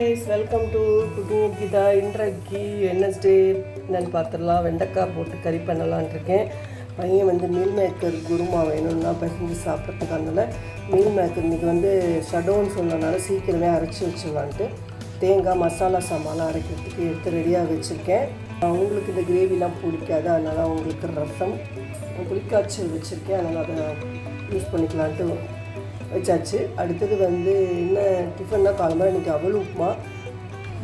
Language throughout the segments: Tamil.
Guys welcome to cooking Geetha இன்றைக்கு வெனஸ்டே என்னன்னு பார்த்துடலாம். வெண்டைக்காய் போட்டு கறி பண்ணலான்னு இருக்கேன். பையன் வந்து மீல் மேக்கர் குருமா வேணும்னா பசங்க அதனால் மீல் மேக்கர் இன்றைக்கி வந்து ஷடோன்னு சொன்னனால சீக்கிரமே அரைச்சி வச்சிடலான்ட்டு தேங்காய் மசாலா சாமான்லாம் அரைக்கிறதுக்கு எடுத்து ரெடியாக வச்சுருக்கேன். அவங்களுக்கு இந்த கிரேவிலாம் பிடிக்காது. அதனால் அவங்களுக்கு ரசம். புளிக்காய்ச்சல் வச்சுருக்கேன். அதனால் அதை யூஸ் பண்ணிக்கலான்ட்டு வச்சாச்சு. அடுத்தது வந்து என்ன டிஃபன்னா காலம்பரம் இன்றைக்கி அவள் உப்புமா.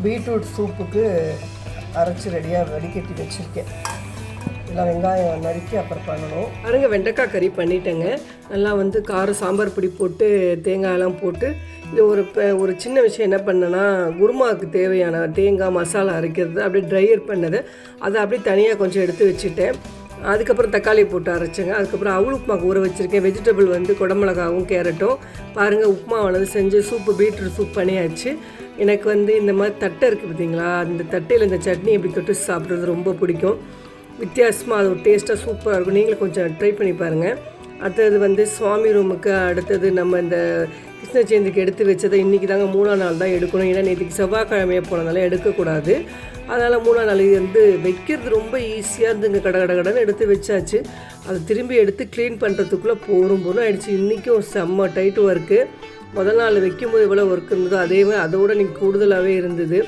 பீட்ரூட் சூப்புக்கு அரைச்சி ரெடியாக வடிகட்டி வச்சுருக்கேன். எல்லாம் வெங்காயம் நறுக்கி அப்புறம் பண்ணணும். பாருங்க வெண்டைக்காய் கறி பண்ணிட்டேங்க. நல்லா வந்து காரம் சாம்பார் பொடி போட்டு தேங்காயெல்லாம் போட்டு இது ஒரு ஒரு சின்ன விஷயம் என்ன பண்ணேன்னா குருமாவுக்கு தேவையான தேங்காய் மசாலா அரைக்கிறது அப்படியே ட்ரையர் பண்ணது. அதை அப்படியே தனியாக கொஞ்சம் எடுத்து வச்சுட்டேன். அதுக்கப்புறம் தக்காளி போட்டு அரைச்சேங்க. அதுக்கப்புறம் அவள் உப்புமாக்கு ஊற வச்சுருக்கேன். வெஜிடபிள் வந்து குடமிளகாவும் கேரட்டும். பாருங்கள் உப்புமா வந்து செஞ்சு சூப்பு பீட்ரூட் சூப் பண்ணியாச்சு. எனக்கு வந்து இந்த மாதிரி தட்டை இருக்குது பார்த்தீங்களா அந்த தட்டையில் இந்த சட்னி இப்படி தொட்டு சாப்பிட்றது ரொம்ப பிடிக்கும். வித்தியாசமாக அது ஒரு டேஸ்ட்டாக சூப்பராக இருக்கும். நீங்களும் கொஞ்சம் ட்ரை பண்ணி பாருங்கள் அடுத்தது வந்து சுவாமி ரூமுக்கு அடுத்தது நம்ம இந்த கிருஷ்ண ஜெயந்திக்கு எடுத்து வச்சதை இன்றைக்கி தாங்க மூணாம் நாள் தான் எடுக்கணும். ஏன்னா நேற்றுக்கு செவ்வாய்க்கிழமையே போனதால எடுக்கக்கூடாது. அதனால் மூணாம் நாள் இது வந்து வைக்கிறது ரொம்ப ஈஸியாக இருந்துங்க கட கட கடன்னு எடுத்து வச்சாச்சு. அதை திரும்பி எடுத்து க்ளீன் பண்ணுறதுக்குள்ளே போரும் போதும் ஆயிடுச்சு. இன்றைக்கும் செம்ம டைட் ஒர்க்கு முதல் நாள் வைக்கும்போது எவ்வளோ ஒர்க் இருந்ததோ அதே மாதிரி அதோட நீங்கள் கூடுதலாகவே இருந்தது.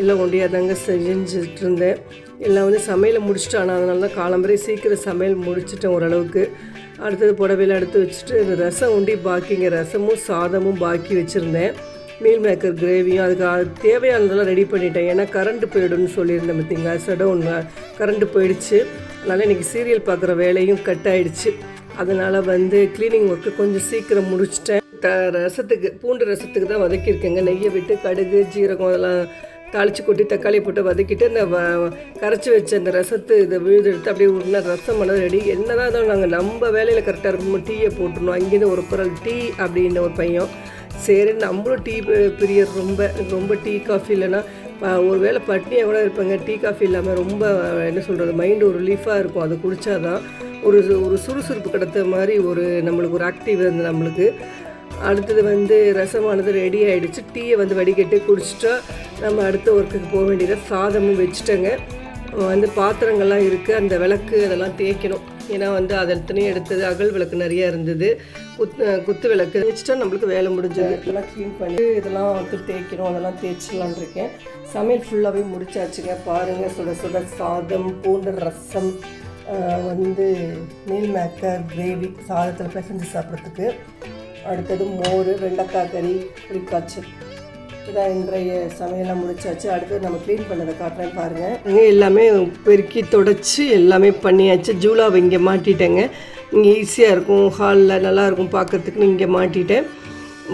எல்லாம் ஒண்டியாக தாங்க செஞ்சுட்டு இருந்தேன். எல்லாம் வந்து சமையலை முடிச்சுட்டு ஆனால் அதனால தான் காலம்பரை சீக்கிரம் சமையல் முடிச்சிட்டேன் ஓரளவுக்கு. அடுத்தது புடவையில் எடுத்து வச்சுட்டு இந்த ரசம் உண்டி பாக்கிங்க. ரசமும் சாதமும் பாக்கி வச்சுருந்தேன். மீல் மேக்கர் கிரேவியும் அதுக்கு அது தேவையானதெல்லாம் ரெடி பண்ணிட்டேன். ஏன்னா கரண்ட்டு போயிடும்னு சொல்லியிருந்தேன் பார்த்தீங்களா? சடவுன் கரண்ட்டு போயிடுச்சு. அதனால் இன்றைக்கி சீரியல் பார்க்குற வேலையும் கட் ஆயிடுச்சு. அதனால் வந்து க்ளீனிங் ஒர்க்கு கொஞ்சம் சீக்கிரம் முடிச்சிட்டேன். த ரசத்துக்கு பூண்டு ரசத்துக்கு தான் வதக்கியிருக்கேங்க. நெய்யை விட்டு கடுகு ஜீரகம் அதெல்லாம் தாளித்து கொட்டி தக்காளி போட்டு வதக்கிட்டு அந்த வ கரைச்சி வச்ச அந்த ரசத்து இதை விழுது எடுத்து அப்படியே உடனே ரசம் பண்ணது ரெடி என்னதான் இருந்தாலும் நாங்கள் நம்ம வேலையில் கரெக்டாக இருக்கும் டீயை போட்டுருணும் அங்கேருந்து ஒரு குரல் டீ அப்படின்னு ஒரு பையன் சரி நம்மளும் டீ பிரியர் ரொம்ப ரொம்ப டீ காஃபி இல்லைன்னா ஒரு வேளை பட்னியாக கூட இருப்பாங்க. டீ காஃபி இல்லாமல் ரொம்ப என்ன சொல்கிறது மைண்டு ஒரு ரிலீஃபாக இருக்கும். அது குடித்தாதான் ஒரு சு- ஒரு சுறுசுறுப்பு கிடைத்த மாதிரி ஒரு நம்மளுக்கு ஒரு ஆக்டிவ் இருந்து நம்மளுக்கு. அடுத்தது வந்து ரசமானது ரெடி ஆகிடுச்சு டீயை வந்து வடிகட்டி குடிச்சிட்டா நம்ம அடுத்த ஒர்க்குக்கு போக வேண்டியதை சாதமும் வச்சுட்டேங்க. வந்து பாத்திரங்கள்லாம் இருக்குது அந்த விளக்கு அதெல்லாம் தேய்க்கணும். ஏன்னா வந்து அதை எத்தனையும் எடுத்தது அகல் விளக்கு நிறைய இருந்தது. குத் குத்து விளக்கு. வச்சுட்டா நம்மளுக்கு வேலை முடிஞ்சது. இதெல்லாம் க்ளீன் பண்ணி இதெல்லாம் வந்து தேய்க்கணும் அதெல்லாம் தேய்ச்சிடலான் இருக்கேன். சமையல் ஃபுல்லாகவே முடிச்சாச்சுங்க. பாருங்கள் சுட சுட சாதம் பூண்டு ரசம் வந்து மீல் மேக்கர் கிரேவி சாதத்தில் பிசைஞ்சு சாப்பிட்றதுக்கு. அடுத்தது மோர் வெண்டைக்காய் கறி புளிக்காய்ச்சல். இதான் இன்றைய சமையலாம் முடிச்சாச்சு. அடுத்து நம்ம க்ளீன் பண்ணதை காட்டுறேன் பாருங்கள் இங்கே எல்லாமே பெருக்கி தொடச்சி எல்லாமே பண்ணியாச்சு. ஜூலாவை இங்கே மாட்டிட்டேங்க. இங்கே ஈஸியாக இருக்கும். ஹாலில் நல்லாயிருக்கும் பார்க்குறதுக்குன்னு இங்கே மாட்டிட்டேன்.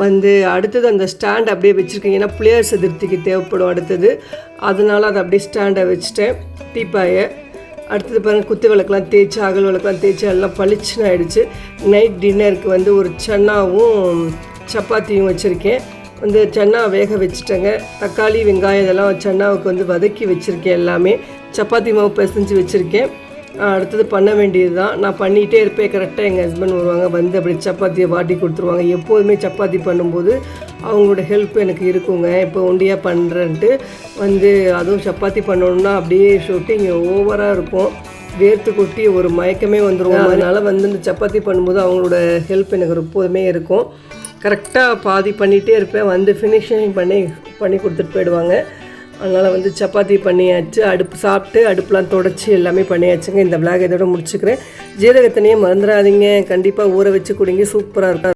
வந்து அடுத்தது அந்த ஸ்டாண்ட் அப்படியே வச்சுருக்கேன். ஏன்னா பிளேயர் சதுர்த்திக்கு தேவைப்படும் அடுத்தது. அதனால அதை அப்படியே ஸ்டாண்டை வச்சுட்டேன். டீப்பாயை அடுத்தது பாருங்கள் குத்து விளக்கெலாம் தேய்ச்சி அகல் விளக்கெலாம் தேய்ச்சி எல்லாம் பளிச்சுன்னு ஆயிடுச்சு. நைட் டின்னருக்கு வந்து ஒரு சன்னாவும் சப்பாத்தியும் வச்சுருக்கேன். வந்து சன்னா வேக வச்சுட்டேங்க. தக்காளி வெங்காயம் இதெல்லாம் சன்னாவுக்கு வந்து வதக்கி வச்சுருக்கேன் எல்லாமே. சப்பாத்தி மாவு பிசைஞ்சு வச்சுருக்கேன். அடுத்தது பண்ண வேண்டியது தான் நான் பண்ணிகிட்டே இருப்பேன். கரெக்டாக எங்கள் ஹஸ்பண்ட் வருவாங்க. வந்து அப்படி சப்பாத்தியை வாட்டி கொடுத்துருவாங்க. எப்போதுமே சப்பாத்தி பண்ணும்போது அவங்களோட ஹெல்ப் எனக்கு இருக்குங்க. இப்போ ஒண்டியாக பண்ணுறேன்ட்டு வந்து அதுவும் சப்பாத்தி பண்ணணுன்னா அப்படியே ஷூட்டிங் ஓவராக இருக்கும். வேர்த்து கொட்டி ஒரு மயக்கமே வந்துடும் அதனால் வந்து இந்த சப்பாத்தி பண்ணும்போது அவங்களோட ஹெல்ப் எனக்கு எப்போதுமே இருக்கும். கரெக்டாக பாதி பண்ணிகிட்டே இருப்பேன். வந்து ஃபினிஷிங் பண்ணி பண்ணி கொடுத்துட்டு போயிடுவாங்க. அதனால் வந்து சப்பாத்தி பண்ணியாச்சு அடுப்பு சாப்பிட்டு அடுப்புலாம் தொடச்சி எல்லாமே பண்ணியாச்சுங்க. இந்த விளாக் இதோட முடிச்சுக்கிறேன். ஜீரகத்தனையே மறந்துடாதீங்க. கண்டிப்பாக ஊற வச்சு குடிங்க. சூப்பராக இருக்கும்.